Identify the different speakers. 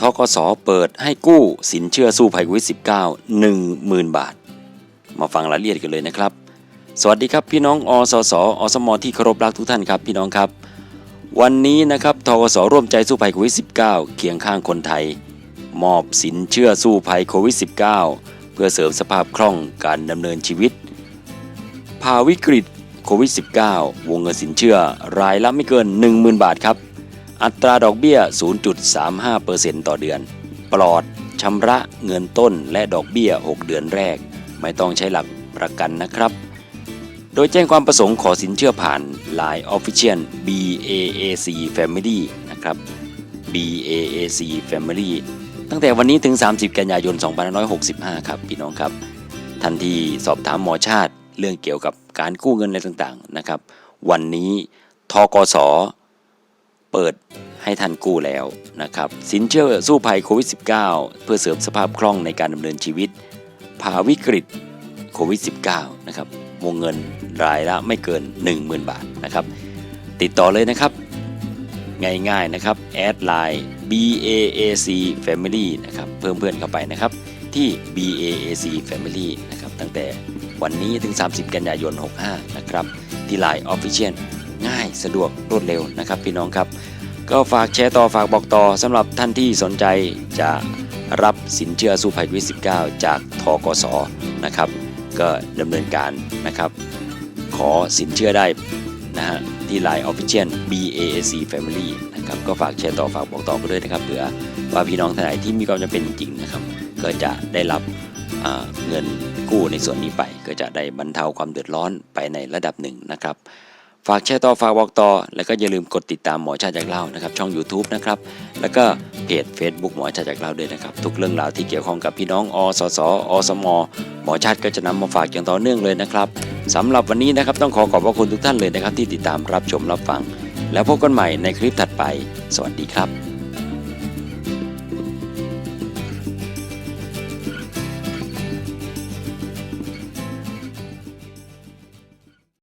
Speaker 1: ทกสเปิดให้กู้สินเชื่อสู้ภัยโควิด -19 10,000 บาท มาฟังรายละเอียดกันเลยนะครับ สวัสดีครับพี่น้องอสสอสมที่เคารพรักทุกท่านครับพี่น้องครับ วันนี้นะครับทกสร่วมใจสู้ภัยโควิด -19 เคียงข้างคนไทย มอบสินเชื่อสู้ภัยโควิด -19 เพื่อเสริมสภาพคล่องการดำเนินชีวิต ภาวิกฤตโควิด -19 วงเงินสินเชื่อรายละไม่เกิน 10,000 บาทครับ อัตราดอกเบี้ย 0.35%ต่อเดือน ปลอดชำระเงินต้นและดอกเบี้ย 6 เดือนแรก ไม่ต้องใช้หลักประกันนะครับ โดยแจ้งความประสงค์ขอสินเชื่อผ่าน Line Official BAAC Family นะครับ BAAC Family ตั้งแต่วันนี้ถึง 30 กันยายน 2565 ครับ พี่น้องครับทันทีสอบถามหมอชาติเรื่องเกี่ยวกับการกู้เงินอะไรต่างๆนะครับ วันนี้ทกสเปิด ให้ท่านกู้แล้วนะครับสินเชื่อสู้ภัยโควิด -19 เพื่อเสริมสภาพคล่องในการดำเนินชีวิตภาวิกฤตโควิด -19 นะครับวงเงินรายละไม่เกิน 10,000 บาทนะครับติดต่อเลยนะครับง่ายๆนะครับแอดไลน์ BAAC Family นะครับเพิ่มเพื่อนเข้าไปนะครับที่ BAAC Family นะครับตั้งแต่วันนี้ถึง 30 กันยายน 65 นะครับ ที่ Line Official ง่ายสะดวกรวดเร็วนะครับพี่น้องครับ ก็ฝากแชร์ต่อฝากบอกต่อสำหรับท่านที่สนใจจะรับสินเชื่อสู้ภัยโควิด -19 จากทกสนะครับ ก็ดำเนินการนะครับ ขอสินเชื่อได้นะฮะที่ Line Official BAC Family นะครับก็ฝากแชร์ต่อฝากบอกต่อไปด้วยนะครับเผื่อว่าพี่น้องท่านไหนที่มีความจำเป็นจริงนะครับ ก็จะได้รับเงินกู้ในส่วนนี้ไป ก็จะได้บรรเทาความเดือดร้อนไปในระดับหนึ่งนะครับ ฝากแชร์ต่อฝากบอกต่อ แล้วก็อย่าลืมกดติดตามหมอชาติจากเล่านะครับช่อง YouTube นะครับแล้วก็เพจ Facebook หมอชาติจากเล่าด้วยนะครับทุกเรื่องราวที่เกี่ยวข้องกับพี่น้องอสสอสมหมอชาติก็จะนำมาฝากอย่างต่อเนื่องเลยนะครับสำหรับวันนี้นะครับต้องขอขอบพระคุณทุกท่านเลยนะครับที่ติดตามรับชมรับฟัง แล้วพบกันใหม่ในคลิปถัดไป สวัสดีครับ